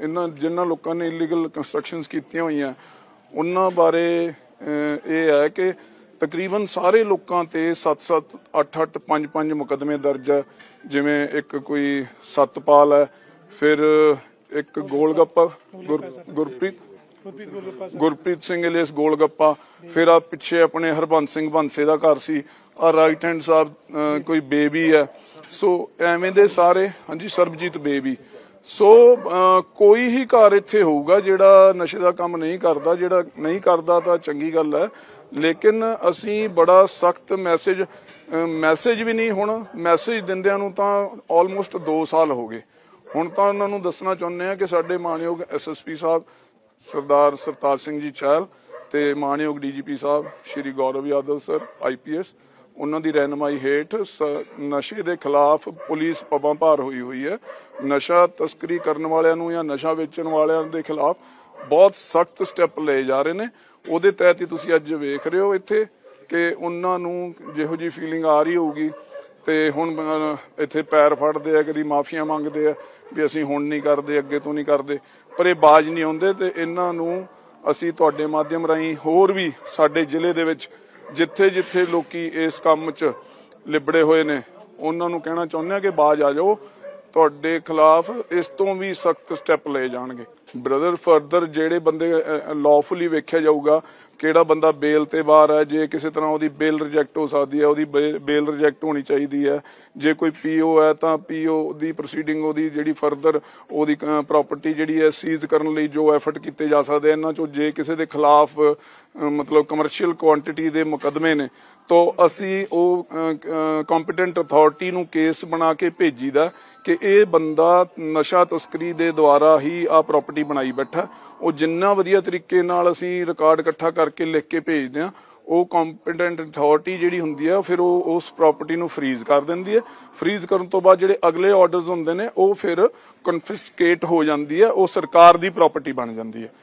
ਇਹਨਾਂ ਜਿਨ੍ਹਾਂ ਲੋਕਾਂ ਨੇ ਇਲੀਗਲ ਕੰਸਟਰਕਸ਼ਨਸ ਕੀਤੀਆਂ ਹੋਈਆਂ ਉਹਨਾਂ ਬਾਰੇ ਅਹ, ਇਹ ਹੈ ਕਿ ਤਕਰੀਬਨ ਸਾਰੇ ਲੋਕਾਂ ਤੇ 7-7 8-8 5-5 ਮੁਕਦਮੇ ਦਰਜ ਹੈ ਜਿਵੇਂ ਇੱਕ ਕੋਈ ਸਤਪਾਲ ਹੈ ਫਿਰ ਇੱਕ ਗੋਲਗੱਪਾ ਗੁਰਪ੍ਰੀਤ ਗੁਰਪ੍ਰੀਤ ਸਿੰਘ ਇਲੀਸ ਗੋਲਗੱਪਾ ਫਿਰ ਆ ਪਿੱਛੇ ਆਪਣੇ ਹਰਬੰਸ ਸਿੰਘ ਬੰਸੇ ਦਾ ਘਰ ਸੀ ਆ ਰਾਈਟ ਹੈਂਡ ਸਾਹਿਬ ਕੋਈ ਬੇਬੀ ਹੈ। ਸੋ ਐਵੇਂ ਦੇ ਸਾਰੇ ਹਾਂਜੀ ਸਰਬਜੀਤ ਬੇਬੀ। ਸੋ ਕੋਈ ਹੀ ਘਰ ਇੱਥੇ ਹੋਊਗਾ ਜਿਹੜਾ ਨਸ਼ੇ ਦਾ ਕੰਮ ਨਹੀਂ ਕਰਦਾ, ਜਿਹੜਾ ਨਹੀਂ ਕਰਦਾ ਤਾਂ ਚੰਗੀ ਗੱਲ ਹੈ। ਲੇਕਿਨ ਅਸੀਂ ਬੜਾ ਸਖਤ ਮੈਸੇਜ ਮੈਸੇਜ ਵੀ ਨਹੀਂ ਹੁਣ, ਮੈਸੇਜ ਦਿੰਦਿਆਂ ਨੂੰ ਤਾਂ ਆਲਮੋਸਟ 2 ਸਾਲ ਹੋ ਗਏ। ਹੁਣ ਤਾਂ ਉਹਨਾਂ ਨੂੰ ਦੱਸਣਾ ਚਾਹੁੰਦੇ ਆ ਕਿ ਸਾਡੇ ਮਾਨਯੋਗ ਐਸਐਸਪੀ ਸਾਹਿਬ, ਸਰਦਾਰ ਸਰਤਾਜ ਸਿੰਘ ਜੀ ਚਹਿਲ ਤੇ ਮਾਨਯੋਗ ਡੀਜੀਪੀ ਸਾਹਿਬ, ਸ਼੍ਰੀ ਗੌਰਵ ਯਾਦਵ ਸਰ ਆਈਪੀਐਸ ਉਹਨਾਂ ਦੀ ਰਹਿਨਮਾਈ ਹੇਠ ਨਸ਼ੇ ਦੇ ਖਿਲਾਫ ਪੁਲਿਸ ਪਬਾਂ ਭਾਰ ਹੋਈ ਹੋਈ ਹੈ। ਨਸ਼ਾ ਤਸਕਰੀ ਕਰਨ ਵਾਲਿਆਂ ਨੂੰ ਜਾਂ ਨਸ਼ਾ ਵੇਚਣ ਵਾਲਿਆਂ ਦੇ ਖਿਲਾਫ ਬਹੁਤ ਸਖਤ ਸਟੈਪ ਲਏ ਜਾ ਰਹੇ ਨੇ। ਉਹਦੇ ਤਹਿਤ ਹੀ ਤੁਸੀਂ ਅੱਜ ਵੇਖ ਰਹੇ ਹੋ ਇੱਥੇ ਕਿ ਉਹਨਾਂ ਨੂੰ ਜਿਹੋ ਜੀ ਫੀਲਿੰਗ ਆ ਰਹੀ ਹੋਊਗੀ ਤੇ ਹੁਣ ਇੱਥੇ ਪੈਰ ਫੜਦੇ ਆ, ਕਦੀ ਮਾਫੀਆਂ ਮੰਗਦੇ ਆ ਵੀ ਅਸੀਂ ਹੁਣ ਨਹੀਂ ਕਰਦੇ, ਅੱਗੇ ਤੋਂ ਨਹੀਂ ਕਰਦੇ। ਪਰ ਇਹ ਬਾਜ ਨਹੀਂ ਆਉਂਦੇ ਤੇ ਇਹਨਾਂ ਨੂੰ ਅਸੀਂ ਤੁਹਾਡੇ ਮਾਧਿਅਮ ਰਾਹੀਂ ਹੋਰ ਵੀ ਸਾਡੇ ਜ਼ਿਲ੍ਹੇ ਦੇ ਵਿੱਚ ਜਿੱਥੇ ਜਿੱਥੇ ਲੋਕੀ ਇਸ ਕੰਮ 'ਚ ਲਿਬੜੇ ਹੋਏ ਨੇ, ਉਹਨਾਂ ਨੂੰ ਕਹਿਣਾ ਚਾਹੁੰਦੇ ਆ ਕਿ ਬਾਜ ਆ ਜਾਓ। ਤੁਹਾਡੇ ਖਿਲਾਫ ਇਸ ਤੋਂ ਵੀ ਸਖਤ ਸਟੈਪ ਲਏ ਜਾਣਗੇ। ਬ੍ਰਦਰ ਫਰਦਰ ਜਿਹੜੇ ਬੰਦੇ ਲawfully ਵੇਖਿਆ ਜਾਊਗਾ ਕਿਹੜਾ ਬੰਦਾ ਬੇਲ ਤੇ ਬਾਹਰ ਹੈ, ਜੇ ਕਿਸੇ ਤਰ੍ਹਾਂ ਉਹਦੀ ਬੇਲ ਰਿਜੈਕਟ ਹੋ ਸਕਦੀ ਹੈ, ਉਹਦੀ ਬੇਲ ਰਿਜੈਕਟ ਹੋਣੀ ਚਾਹੀਦੀ ਹੈ। ਜੇ ਕੋਈ ਪੀਓ ਹੈ ਤਾਂ ਪੀਓ ਦੀ ਪ੍ਰੋਸੀਡਿੰਗ ਉਹਦੀ ਜਿਹੜੀ ਫਰਦਰ ਉਹਦੀ ਪ੍ਰਾਪਰਟੀ ਜਿਹੜੀ ਹੈ ਸੀਜ਼ ਕਰਨ ਲਈ ਜੋ ਐਫਰਟ ਕੀਤੇ ਜਾ ਸਕਦੇ ਇਹਨਾਂ ਚੋਂ ਜੇ ਕਿਸੇ ਦੇ ਖਿਲਾਫ ਮਤਲਬ ਕਮਰਸ਼ੀਅਲ ਕੁਆਂਟੀਟੀ ਦੇ ਮੁਕਦਮੇ ਨੇ, ਤਾਂ ਅਸੀਂ ਉਹ ਕੰਪੀਟੈਂਟ ਅਥਾਰਟੀ ਨੂੰ ਕੇਸ ਬਣਾ ਕੇ ਭੇਜੀਦਾ। ਕਿ ਇਹ ਬੰਦਾ ਨਸ਼ਾ ਤਸਕਰੀ ਦੇ ਦੁਆਰਾ ਹੀ ਆ ਪ੍ਰਾਪਰਟੀ ਬਣਾਈ ਬੈਠਾ। ਉਹ ਜਿੰਨਾ ਵਧੀਆ ਤਰੀਕੇ ਨਾਲ ਅਸੀਂ ਰਿਕਾਰਡ ਇਕੱਠਾ ਕਰਕੇ ਲਿਖ ਕੇ ਭੇਜਦੇ ਆ ਉਹ ਕੰਪੀਟੈਂਟ ਅਥਾਰਟੀ ਜਿਹੜੀ ਹੁੰਦੀ ਹੈ ਫਿਰ ਉਹ ਉਸ ਪ੍ਰਾਪਰਟੀ ਨੂੰ ਫ੍ਰੀਜ਼ ਕਰ ਦਿੰਦੀ ਹੈ। ਫ੍ਰੀਜ਼ ਕਰਨ ਤੋਂ ਬਾਅਦ ਜਿਹੜੇ ਅਗਲੇ ਆਰਡਰਸ ਹੁੰਦੇ ਨੇ, ਉਹ ਫਿਰ ਕਨਫਿਸਕੇਟ ਹੋ ਜਾਂਦੀ ਹੈ, ਉਹ ਸਰਕਾਰ ਦੀ ਪ੍ਰਾਪਰਟੀ ਬਣ ਜਾਂਦੀ ਹੈ।